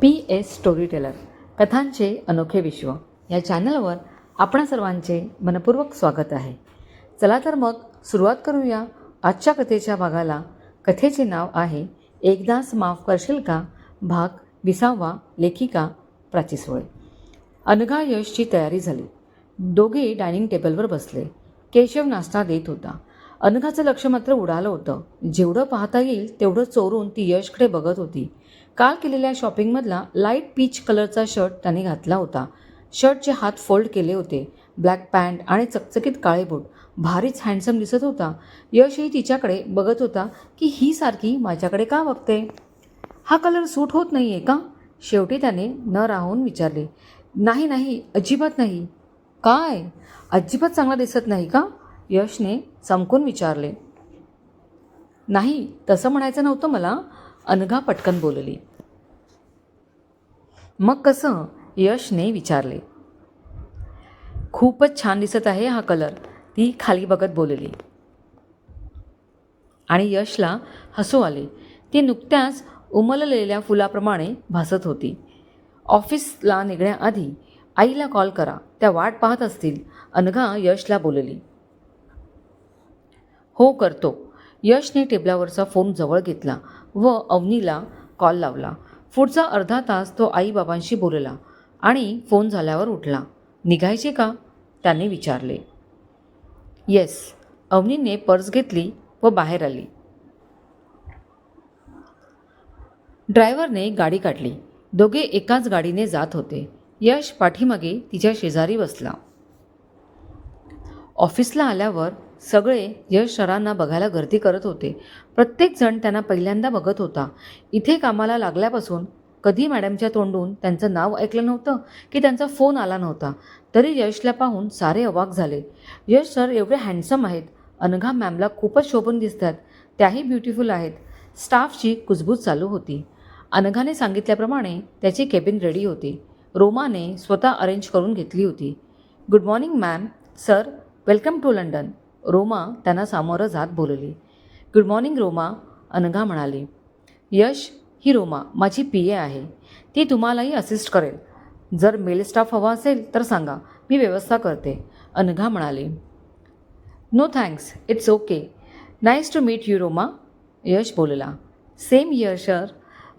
P S story teller कथांचे अनोखे विश्व. या चॅनलवर आपण सर्वांचे मनपूर्वक स्वागत आहे. चला तर मग सुरुवात करूया आजच्या कथेच्या भागाला. कथेचे नाव आहे एकदाच माफ करशील का? भाग विसावा लेखिका प्राचीसोळे अनघा यशची तयारी झाली. दोघे डायनिंग टेबलवर बसले. केशव नाश्ता देत होता. अनघाचं लक्ष मात्र उडालं होतं. जेवढं पाहता येईल तेवढं चोरून ती यशकडे बघत होती. काल केलेल्या शॉपिंगमधला लाइट पीच कलरचा शर्ट त्याने घातला होता. शर्टचे हात फोल्ड केले होते. ब्लॅक पॅन्ट आणि चकचकीत काळे बूट भारीच हँडसम दिसत होता. यशही तिच्याकडे बघत होता की ही सारखी माझ्याकडे का बघते? हा कलर सूट होत नाही आहे का? शेवटी त्याने न राहून विचारले. नाही नाही अजिबात नाही. काय? अजिबात चांगला दिसत नाही का? यशने चमकून विचारले. नाही तसं म्हणायचं नव्हतं मला. अनघा पटकन बोलली. मग कसं? यशने विचारले. खूपच छान दिसत आहे हा कलर ती खाली बघत बोलली. आणि यशला हसू आले. ती नुकत्याच उमललेल्या फुलाप्रमाणे भासत होती. ऑफिसला निघण्याआधी आईला कॉल करा त्या वाट पाहत असतील. अनघा यशला बोलली. हो करतो. यशने टेबलावरचा फोन जवळ घेतला व अवनीला कॉल लावला. पुढचा अर्धा तास तो आईबाबांशी बोलला आणि फोन झाल्यावर उठला. निघायचे का? त्याने विचारले. येस. अवनीने पर्स घेतली व बाहेर आली. ड्रायव्हरने गाडी काढली. दोघे एकाच गाडीने जात होते. यश पाठीमागे तिच्या शेजारी बसला. ऑफिसला आल्यावर सगळे यश सरांना बघायला गर्दी करत होते. प्रत्येकजण त्यांना पहिल्यांदा बघत होता. इथे कामाला लागल्यापासून कधी मॅडमच्या तोंडून त्यांचं नाव ऐकलं नव्हतं की त्यांचा फोन आला नव्हता. तरी यशला पाहून सारे अवाक झाले. यश सर एवढे हँडसम आहेत. अनघा मॅमला खूपच शोभून दिसतात. त्याही ब्युटिफुल आहेत. स्टाफची कुजबूज चालू होती. अनघाने सांगितल्याप्रमाणे त्याची केबिन रेडी होती. रोमाने स्वतः अरेंज करून घेतली होती. Good morning ma'am sir welcome to London Roma त्यांना सामोरं जात बोलली. गुड मॉर्निंग रोमा अनघा म्हणाली. यश ही रोमा माझी पी. ए. आहे. ती तुम्हालाही असिस्ट करेल. जर मेल स्टाफ हवा असेल तर सांगा मी व्यवस्था करते अनघा म्हणाली. No thanks it's okay nice to meet you Roma Yash बोलला. सेम इयर सर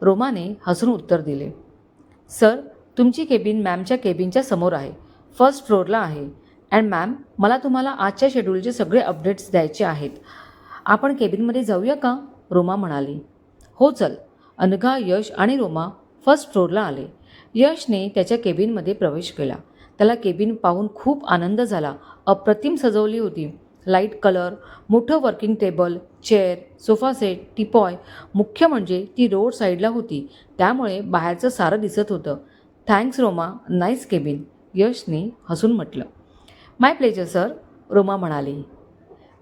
रोमाने हसून उत्तर दिले. सर तुमची केबिन मॅमच्या केबिनच्या समोर आहे. फर्स्ट फ्लोअरला आहे. अँड मॅम मला तुम्हाला आजच्या शेड्यूलचे सगळे अपडेट्स द्यायचे आहेत. आपण केबिनमध्ये जाऊया का? रोमा म्हणाली. हो चल. अनघा यश आणि रोमा फर्स्ट फ्लोअरला आले. यशने त्याच्या केबिनमध्ये प्रवेश केला. त्याला केबिन पाहून खूप आनंद झाला. अप्रतिम सजवली होती. लाइट कलर मोठं working table chair sofa set teapoy मुख्य म्हणजे ती रोड साईडला होती. त्यामुळे बाहेरचं सारं दिसत होतं. थँक्स रोमा. नाईस केबिन यशने हसून म्हटलं. माय प्लेजर सर रोमा म्हणाली.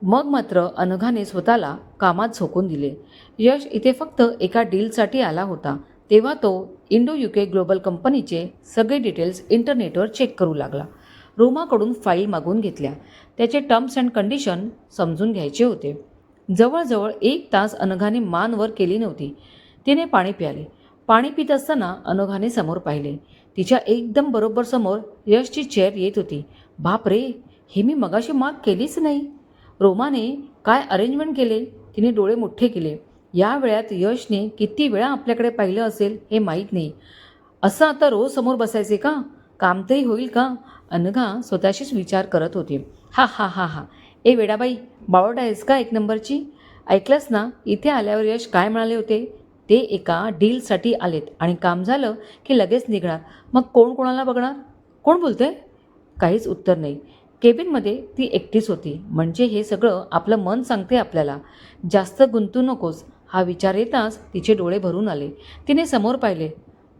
मग मात्र अनघाने स्वतःला कामात झोकून दिले. यश इथे फक्त एका डीलसाठी आला होता. तेव्हा तो इंडो युके ग्लोबल कंपनीचे सगळे डिटेल्स इंटरनेटवर चेक करू लागला. रोमाकडून फाईल मागून घेतल्या. त्याचे टर्म्स अँड कंडिशन समजून घ्यायचे होते. जवळजवळ एक तास अनघाने मान वर केली नव्हती. तिने पाणी प्याले. पाणी पित असताना अनघाने समोर पाहिले. तिच्या एकदम बरोबर समोर यशची चेअर येत होती. बाप रे हे मी मगाशी माग केलीच नाही. रोमाने काय अरेंजमेंट केले? तिने डोळे मोठे केले. या वेळात यशने किती वेळा आपल्याकडे पाहिलं असेल हे माहीत नाही. असं आता रोज समोर बसायचे का? काम तरी होईल का? अनघा स्वतःशीच विचार करत होती. हा हा हा हा. ए वेडाबाई बावट आहेस का एक नंबरची? ऐकलंस ना इथे आल्यावर यश काय म्हणाले होते? ते एका डीलसाठी आलेत आणि काम झालं की लगेच निघणार. मग कोण कोणाला बघणार? कोण बोलतंय? काहीच उत्तर नाही. केबिनमध्ये ती एकटीच होती. म्हणजे हे सगळं आपलं मन सांगते आपल्याला. जास्त गुंतू नकोस. हा विचार येताच तिचे डोळे भरून आले. तिने समोर पाहिले.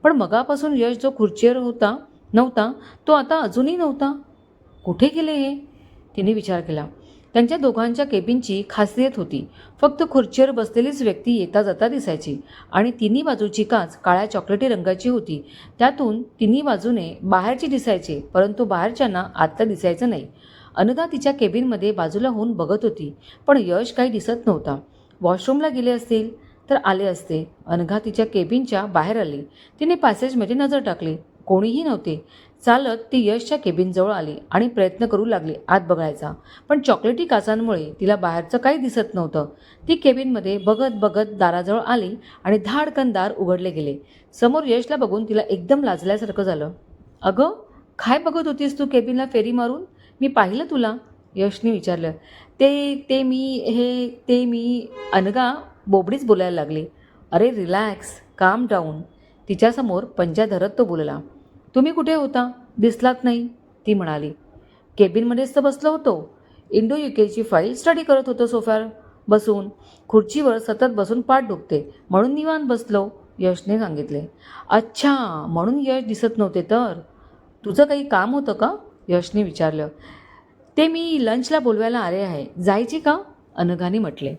पण मगापासून यश जो खुर्चीवर होता नव्हता तो आता अजूनही नव्हता? कुठे गेले हे? तिने विचार केला. त्यांच्या दोघांच्या केबिनची खासियत होती. फक्त खुर्चीवर बसलेलीच व्यक्ती येता जाता दिसायची आणि तिन्ही बाजूची काच काळ्या चॉकलेटी रंगाची होती. त्यातून तिन्ही बाजूने बाहेरची दिसायचे परंतु बाहेरच्यांना आतलं दिसायचं नाही. अनुदा तिच्या केबिनमध्ये बाजूला होऊन बघत होती पण यश काही दिसत नव्हता. वॉशरूमला गेले असतील तर आले असते. अनघा तिच्या केबिनच्या बाहेर आली. तिने पॅसेजमध्ये नजर टाकली. कोणीही नव्हते. चालत ती यशच्या केबिनजवळ आली आणि प्रयत्न करू लागली आत बघायचा. पण चॉकलेटी काचांमुळे तिला बाहेरचं काही दिसत नव्हतं. ती केबिनमध्ये बघत बघत दाराजवळ आली आणि धाडकन दार उघडले गेले. समोर यशला बघून तिला एकदम लाजल्यासारखं झालं. अगं काय बघत होतीस तू केबिनला फेरी मारून? मी पाहिलं तुला. यशने विचारलं. ते ते मी हे ते मी. अनगा बोबडीच बोलायला लागली. अरे रिलॅक्स काम डाऊन. तिच्यासमोर पंजा धरत तो बोलला. तुम्ही कुठे होता? दिसलात नाही ती म्हणाली. केबिनमध्येच तर बसलो होतो. इंडो युकेची फाईल स्टडी करत होतो सोफ्यावर बसून खुर्चीवर सतत बसून पाठ दुखते. म्हणून निवांत बसलो यशने सांगितले. अच्छा म्हणून यश दिसत नव्हते तर? तुझं काही काम होतं का? यशने विचारलं. ते मी लंचला बोलवायला आले आहे. जायची का? अनघाने म्हटले.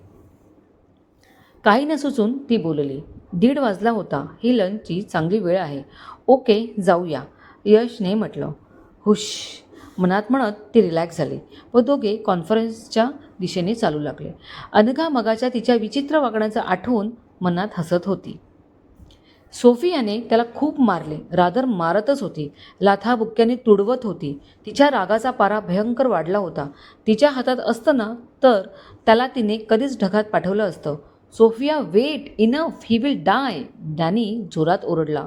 काही न सुचून ती बोलली. दीड वाजला होता. ही लंचची चांगली वेळ आहे. ओके जाऊया. यशने म्हटलं हुश. मनात म्हणत ती रिलॅक्स झाली व दोघे कॉन्फरन्सच्या दिशेने चालू लागले. अनघा मगाच्या तिच्या विचित्र वागण्याचं आठवून मनात हसत होती. सोफियाने त्याला खूप मारले. रादर मारतच होती. लाथाबुक्क्याने तुडवत होती. तिच्या रागाचा पारा भयंकर वाढला होता. तिच्या हातात असतं ना तर त्याला तिने कधीच ढगात पाठवलं असतं. Sophia wait enough he will die Danny जोरात ओरडला.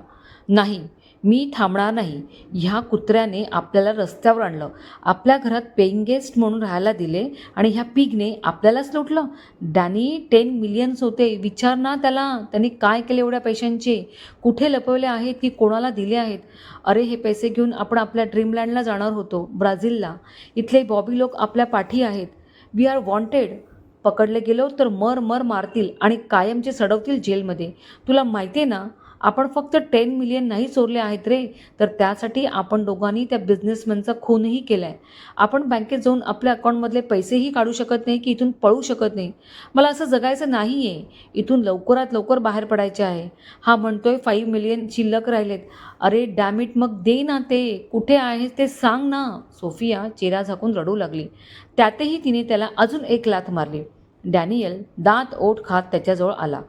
नाही मी थांबणार नाही. ह्या कुत्र्याने आपल्याला रस्त्यावर आणलं. आपल्या घरात पेईंग गेस्ट म्हणून राहायला दिले आणि ह्या पिगने आपल्यालाच लुटलं. डॅनी टेन मिलियन्स होते. विचार ना त्याला. त्यांनी काय केले एवढ्या पैशांचे? कुठे लपवले आहेत की कोणाला दिले आहेत? अरे हे पैसे घेऊन आपण आपल्या ड्रीमलँडला जाणार होतो ब्राझीलला. इथले बॉबी लोक आपल्या पाठी आहेत. वी आर वॉन्टेड पकडले गेलो तर मर मर मारतील आणि कायमचे सडवतील जेलमध्ये. तुला माहिती आहे ना आपण फक्त टेन मिलियन नाही चोरले आहेत रे. तर त्यासाठी आपण दोघांनी त्या बिझनेसमॅनचा खूनही केला आहे आपण बँकेत जाऊन आपल्या अकाउंटमधले पैसेही काढू शकत नाही की इथून पळू शकत नाही. मला असं जगायचं नाही आहे इथून लवकरात लवकर बाहेर पडायचे आहे. हा म्हणतोय फाईव्ह मिलियन शिल्लक राहिलेत. अरे डॅमिट मग दे ना ते. कुठे आहेस ते सांग ना. सोफिया चेहरा झाकून रडू लागली. त्यातही तिने त्याला अजून एक लाथ मारली. डॅनियल दात ओठ खात त्याच्याजवळ आला.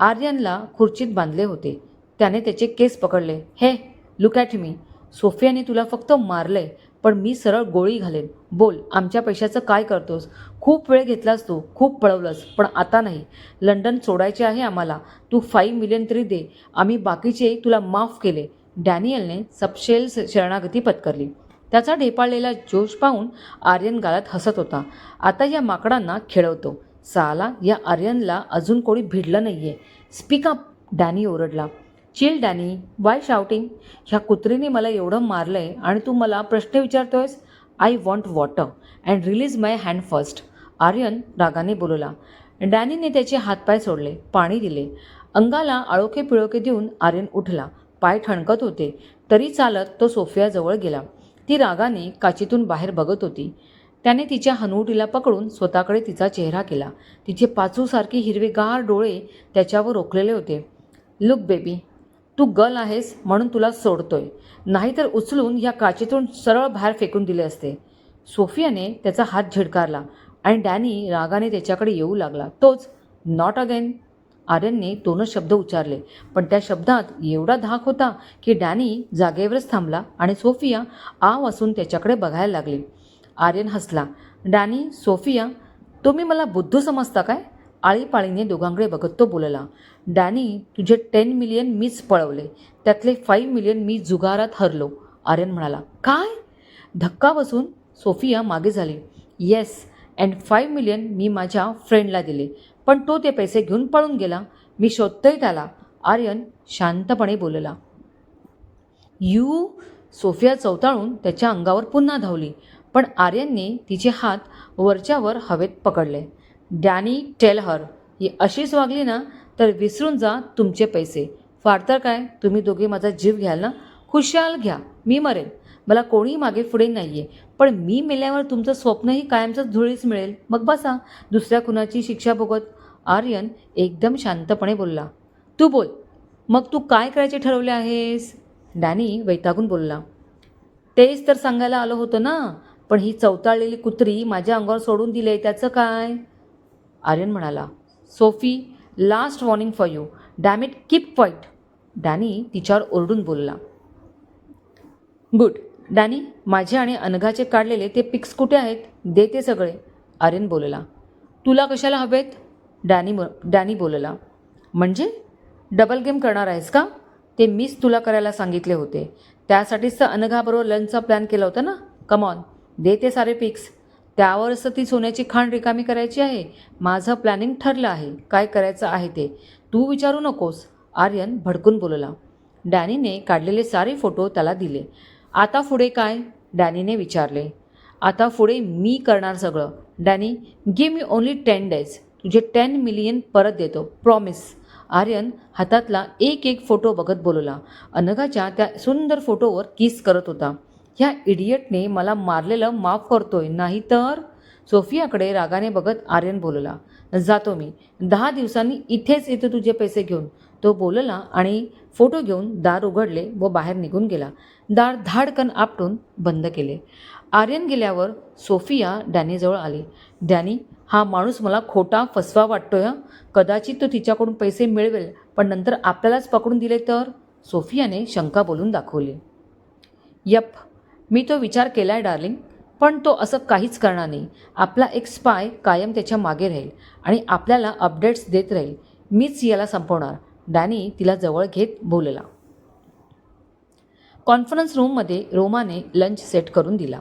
आर्यनला खुर्चीत बांधले होते. त्याने त्याचे केस पकडले. हे लुक ॲट मी सोफियाने तुला फक्त मारलंय पण मी सरळ गोळी घालेन. बोल आमच्या पैशाचं काय करतोस? खूप वेळ घेतलास तू खूप पळवलंस पण आता नाही. लंडन सोडायचे आहे आम्हाला. तू फाईव्ह मिलियन तरी दे. आम्ही बाकीचे तुला माफ केले. डॅनियलने सपशेल शरणागती पत्करली. त्याचा ढेपाळलेला जोश पाहून आर्यन गालात हसत होता. आता या माकडांना खेळवतो. साला या आर्यनला अजून कोणी भिडलं नाही आहे स्पीक अप डॅनी ओरडला. चिल डॅनी वाय शाउटिंग ह्या कुत्रीने मला एवढं मारलं आहे आणि तू मला प्रश्न विचारतोयस? I want water and release my hand first Aryan रागाने बोलवला डॅनीने त्याचे हातपाय सोडले पाणी दिले. अंगाला आळोखे पिळोखे देऊन आर्यन उठला. पाय ठणकत होते तरी चालत तो सोफियाजवळ गेला. ती रागाने काचीतून बाहेर बघत होती. त्याने तिच्या हनुवटीला पकडून स्वतःकडे तिचा चेहरा केला. तिचे पाचूसारखे हिरवेगार डोळे त्याच्यावर रोखलेले होते. लुक बेबी तू गल आहेस म्हणून तुला सोडतोय. नाहीतर उचलून या काचेतून सरळ बाहेर फेकून दिले असते. सोफियाने त्याचा हात झिडकारला आणि डॅनी रागाने त्याच्याकडे येऊ लागला. तोच नॉट अगेन आर्यनने दोनच शब्द उच्चारले. पण त्या शब्दात एवढा धाक होता की डॅनी जागेवरच थांबला आणि सोफिया आव असून त्याच्याकडे बघायला लागली. आर्यन हसला. डॅनी सोफिया तुम्ही मला बुद्धू समजता काय? आळीपाळीने दोघांकडे बघत तो बोलला डॅनी तुझे टेन मिलियन मीच पळवले. त्यातले फाईव्ह मिलियन मी जुगारात हरलो. आर्यन म्हणाला काय? धक्का बसून सोफिया मागे झाली येस अँड फाईव्ह मिलियन मी माझ्या फ्रेंडला दिले पण तो ते पैसे घेऊन पळून गेला. मी शोधतोय त्याला. आर्यन शांतपणे बोलला यू सोफिया चौताळून त्याच्या अंगावर पुन्हा धावली पण आर्यनने तिचे हात वरच्यावर हवेत पकडले. Danny tell her. ही अशीच वागली ना तर विसरून जा तुमचे पैसे. फार तर काय तुम्ही दोघे माझा जीव घ्याल ना? खुशाल घ्या. मी मरेन. मला कोणीही मागे पुढे नाही आहे पण मी मेल्यावर तुमचं स्वप्नही कायमचं धुळीच मिळेल. मग बसा. दुसऱ्या कुणाची शिक्षा भोगत? आर्यन एकदम शांतपणे बोलला. तू बोल. मग तू काय करायचे ठरवले आहेस? डॅनी वैतागून बोलला. तेच तर सांगायला आलं होतं ना पण ही चवताळलेली कुत्री माझ्या अंगावर सोडून दिली आहे त्याचं काय? आर्यन म्हणाला Sophie last warning for you damn it keep quiet Danny तिच्यावर ओरडून बोलला. गुड. डॅनी माझे आणि अनघाचे काढलेले ते पिक्स कुठे आहेत? दे ते सगळे. आर्यन बोलला. तुला कशाला हवेत? डॅनी ब डॅनी बोलला. म्हणजे? डबल गेम करणार आहेस का? ते मीच तुला करायला सांगितले होते. त्यासाठीच तर अनघाबरोबर लंचचा प्लॅन केला होता ना? कमॉन दे ते सारे पिक्स. त्यावरच असं ती सोन्याची खाण रिकामी करायची आहे? माझं प्लॅनिंग ठरलं आहे. काय करायचं आहे ते? तू विचारू नकोस. आर्यन भडकून बोलला. डॅनीने काढलेले सारे फोटो त्याला दिले. आता पुढे काय? डॅनीने विचारले. आता पुढे मी करणार सगळं. Danny give me only ten days तुझे टेन मिलियन परत देतो. प्रॉमिस आर्यन हातातला एक एक फोटो बघत बोलला. अनघाच्या त्या सुंदर फोटोवर किस करत होता. ह्या इडियटने मला मारलेलं माफ करतोय. नाही तर सोफियाकडे रागाने बघत आर्यन बोलला जातो मी. दहा दिवसांनी इथेच येतो तुझे पैसे घेऊन. तो बोलला आणि फोटो घेऊन दार उघडले व बाहेर निघून गेला. दार धाडकन आपटून बंद केले. आर्यन गेल्यावर सोफिया डॅनीजवळ आली. डॅनी हा माणूस मला खोटा फसवा वाटतोय कदाचित तो तिच्याकडून पैसे मिळवेल पण नंतर आपल्यालाच पकडून दिले तर? सोफियाने शंका बोलून दाखवली. यप मी तो विचार केला आहे डार्लिंग पण तो असं काहीच करणार नाही. आपला एक स्पाय कायम त्याच्यामागे राहील आणि आपल्याला अपडेट्स देत राहील. मीच याला संपवणार. डॅनी तिला जवळ घेत बोलला. कॉन्फरन्स रूममध्ये रोमाने लंच सेट करून दिला.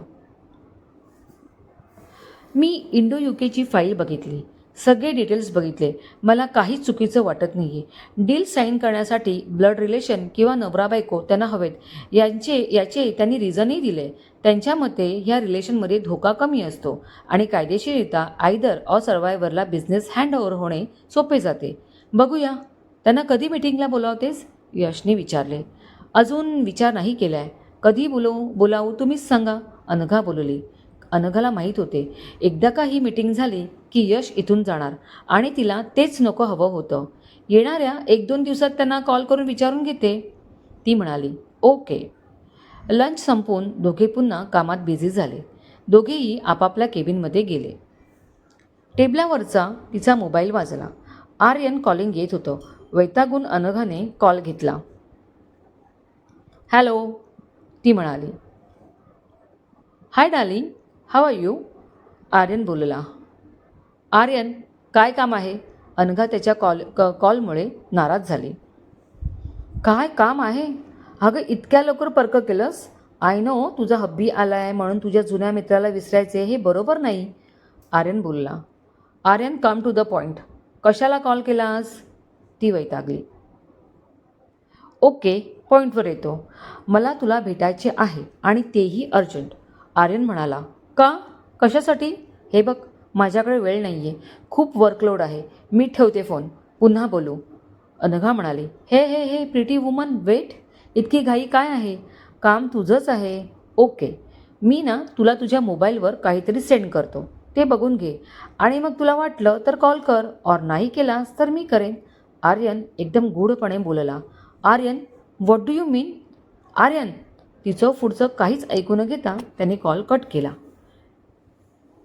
मी इंडो युकेची फाईल बघितली. सगळे डिटेल्स बघितले. मला काहीच चुकीचं वाटत नाही आहे डील साईन करण्यासाठी ब्लड रिलेशन किंवा नवरा बायको त्यांना हवेत. यांचे याचे त्यांनी रिझनही दिले. त्यांच्या मते ह्या रिलेशनमध्ये धोका कमी असतो आणि कायदेशीरित्या आयदर ऑ सर्वायवरला बिझनेस हँडओव्हर होणे सोपे जाते. बघूया. त्यांना कधी मिटिंगला बोलावतेस? यशने विचारले. अजून विचार नाही केला आहे कधी बोलवू बोलावू तुम्हीच सांगा अनघा बोलली. अनघाला माहीत होते. एकदा का ही मीटिंग झाली की यश इथून जाणार आणि तिला तेच नको हवं होतं. येणाऱ्या एक दोन दिवसात त्यांना कॉल करून विचारून घेते. ती म्हणाली ओके. लंच संपवून दोघे पुन्हा कामात बिझी झाले. दोघेही आपापल्या केबिनमध्ये गेले. टेबलावरचा तिचा मोबाईल वाजला. आर्यन कॉलिंग येत होतं. वैतागून अनघाने कॉल घेतला. हॅलो ती म्हणाली. Hi darling how are you Aryan बोलला. आर्यन काय काम आहे? अनघा त्याच्या कॉल क कॉलमुळे नाराज झाली. काय काम आहे? अगं इतक्या लवकर पर्क केलंस? आय नो तुझा हब्बी आला आहे म्हणून तुझ्या जुन्या मित्राला विसरायचे हे बरोबर नाही. आर्यन बोलला. Aryan come to the point कशाला कॉल केलास? ती वैतागली. ओके पॉईंटवर येतो. मला तुला भेटायचे आहे आणि तेही अर्जंट आर्यन म्हणाला. का? कशासाठी? हे बघ माझ्याकडे वेळ नाही आहे खूप वर्कलोड आहे. मी ठेवते फोन पुन्हा बोलू. अनघा म्हणाली हे हे हे प्रिटी वुमन वेट इतकी घाई काय आहे? काम तुझंच आहे. ओके. मी ना तुला तुझ्या मोबाईलवर काहीतरी सेंड करतो. ते बघून घे. आणि मग तुला वाटलं तर कॉल कर. और नाही केलास तर मी करेन. आर्यन एकदम गूढपणे बोलला. Aryan what do you mean Aryan तिचं पुढचं काहीच ऐकू न घेता त्याने कॉल कट केला.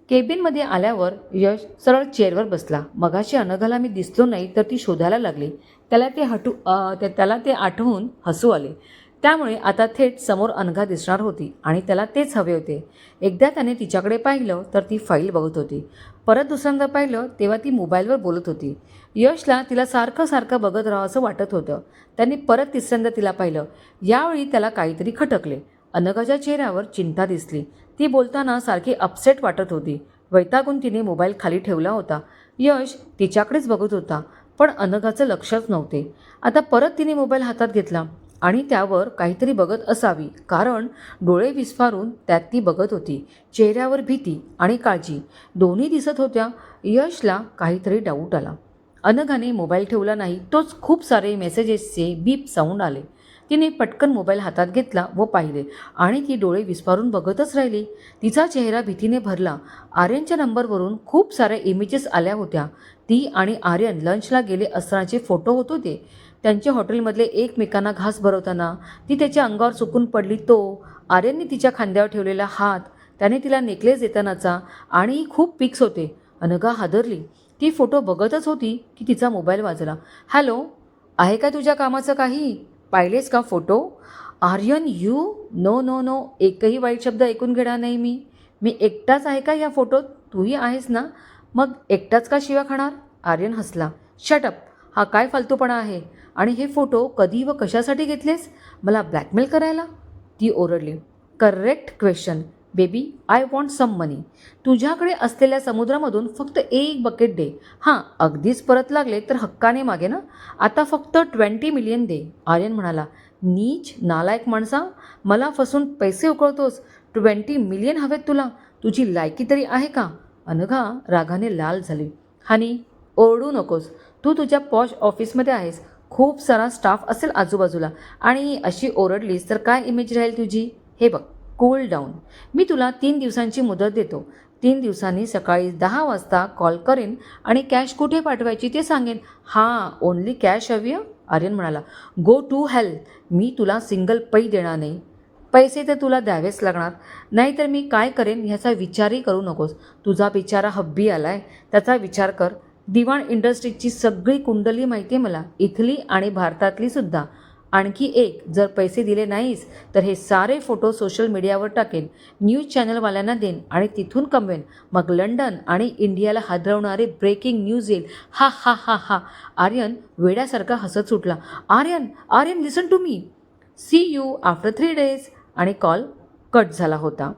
केबिनमध्ये आल्यावर यश सरळ चेअरवर बसला. मगाशी अनघाला मी दिसलो नाही तर ती शोधायला लागली. त्याला ते हटू त्याला ते आठवून हसू आले. त्यामुळे आता थेट समोर अनघा दिसणार होती आणि त्याला तेच हवे होते. एकदा त्याने तिच्याकडे पाहिलं तर ती फाईल बघत होती. परत दुसऱ्यांदा पाहिलं तेव्हा ती मोबाईलवर बोलत होती. यशला तिला सारखं सारखं बघत राहावं असं वाटत होतं. त्यांनी परत तिसऱ्यांदा तिला पाहिलं. यावेळी त्याला काहीतरी खटकले. अनघाच्या चेहऱ्यावर चिंता दिसली. ती बोलताना सारखी अपसेट वाटत होती. वैतागून तिने मोबाईल खाली ठेवला होता. यश तिच्याकडेच बघत होता पण अनघाचं लक्षच नव्हते. आता परत तिने मोबाईल हातात घेतला आणि त्यावर काहीतरी बघत असावी कारण डोळे विस्फारून त्यात ती बघत होती. चेहऱ्यावर भीती आणि काळजी. दोन्ही दिसत होत्या. यशला काहीतरी डाऊट आला. अनघाने मोबाईल ठेवला नाही तोच खूप सारे मेसेजेसचे बीप साऊंड आले. तिने पटकन मोबाईल हातात घेतला व पाहिले. आणि ती डोळे विस्फारून बघतच राहिली. तिचा चेहरा भीतीने भरला. आर्यनच्या नंबरवरून खूप साऱ्या इमेजेस आल्या होत्या. ती आणि आर्यन लंचला गेले असतानाचे फोटो होत होते. त्यांच्या हॉटेलमधले एकमेकांना घास भरवताना ती त्याच्या अंगावर चुकून पडली तो आर्यनने तिच्या खांद्यावर ठेवलेला हात त्याने तिला नेकलेस देतानाचा आणि खूप पिक्स होते. अनघा हादरली. ती फोटो बघतच होती की तिचा मोबाईल वाजला. हॅलो आहे का तुझ्या कामाचं काही? पाहिलेस का photo? Aryan you? No no no. एकही वाईट शब्द ऐकून घेणार नाही मी. मी एकटाच आहे का या फोटोत? तूही आहेस ना? मग एकटाच का शिवा खाणार? आर्यन हसला. शटअप हा काय फालतूपणा आहे? आणि हे फोटो कधी व कशासाठी घेतलेस? मला ब्लॅकमेल करायला? ती ओरडली. Correct question baby I want some money तुझ्याकडे असलेल्या समुद्रामधून फक्त एक बकेट दे. हां अगदीच परत लागले तर हक्काने मागे ना? आता फक्त ट्वेंटी मिलियन दे. आर्यन म्हणाला नीच नालायक माणसा मला फसून पैसे उकळतोस. ट्वेंटी मिलियन हवेत तुला. तुझी लायकी तरी आहे का? अनघा रागाने लाल झाली. हानी ओरडू नकोस. तू तुझ्या पॉश ऑफिसमध्ये आहेस. खूप सारा स्टाफ असेल आजूबाजूला. आणि अशी ओरडलीस तर काय इमेज राहील तुझी? हे बघ. कूल डाऊन मी तुला तीन दिवसांची मुदत देतो. तीन दिवसांनी सकाळी दहा वाजता कॉल करेन आणि कॅश कुठे पाठवायची ते सांगेन. हां ओनली कॅश हवी आर्यन म्हणाला. गो टू हेल्थ मी तुला सिंगल पै देणार नाही. पैसे तर तुला द्यावेच लागणार. नाहीतर मी काय करेन ह्याचा विचारही करू नकोस. तुझा बिचारा हब्बी आलाय. त्याचा विचार कर. दिवाण इंडस्ट्रीची सगळी कुंडली माहिती आहे मला? इथली आणि भारतातली सुद्धा. आणखी एक जर पैसे दिले नाहीस तर हे सारे फोटो सोशल मीडियावर टाकेन न्यूज चॅनलवाल्यांना देईन आणि तिथून कमवेन. मग लंडन आणि इंडियाला हादरवणारे ब्रेकिंग न्यूज येईल. हा हा हा हा. आर्यन वेड्यासारखा हसत सुटला. Aryan Aryan listen to me see you after three days आणि कॉल कट झाला होता.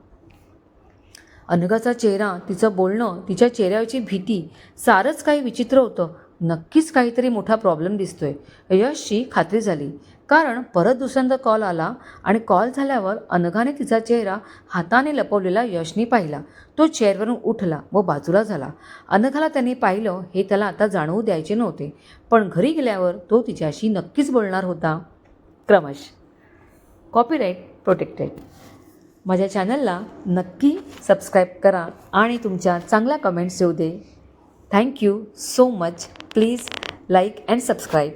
अनघाचा चेहरा तिचं बोलणं तिच्या चेहऱ्यावरची भीती सारंच काही विचित्र होतं. नक्कीच काहीतरी मोठा प्रॉब्लेम दिसतोय. यशची खात्री झाली. कारण परत दुसऱ्यांदा कॉल आला आणि कॉल झाल्यावर अनघाने तिचा चेहरा हाताने लपवलेला यशनी पाहिला. तो चेअरवरून उठला व बाजूला झाला. अनघाला त्याने पाहिलं हे त्याला आता जाणवू द्यायचे नव्हते. पण घरी गेल्यावर तो तिच्याशी नक्कीच बोलणार होता. क्रमश. कॉपीराईट प्रोटेक्टेड माझ्या चॅनलला नक्की सबस्क्राईब करा आणि तुमच्या चांगल्या कमेंट्स येऊ दे. Thank you so much please like and subscribe